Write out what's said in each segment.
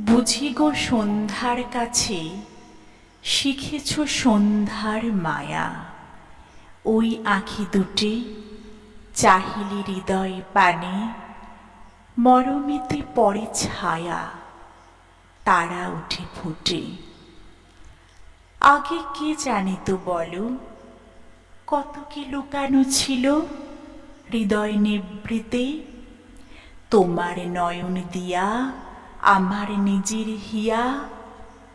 বুঝি গো সন্ধ্যার কাছে, শিখেছ সন্ধ্যার মায়া। ওই আঁখি দুটি চাহিলি হৃদয় পানে, মরমেতে পড়ে ছায়া, তারা উঠে ফুটে। আগে কে জানিত বলো, কত কি লুকানো ছিল হৃদয় নিবৃতে তোমার নয়ন দিয়া, আমার নিজের হিয়া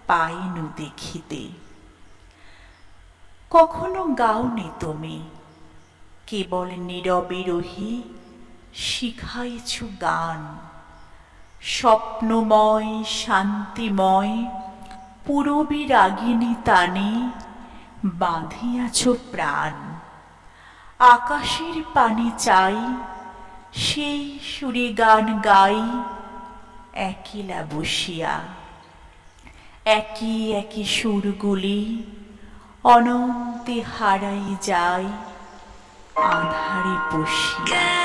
পাইনু দেখিতে। কখনো গাওনি তুমি, কেবল নীরবে রহি শিখাইছ গান। স্বপ্নময়, শান্তিময়, পুরবী রাগিনী তানে বাঁধিয়াছ প্রাণ। আকাশের পানে চাই সেই সুরে গান গাই একিলা বসিয়া একই একই সুরগুলি অনন্তে হারাই যায় আধারে বসিয়া।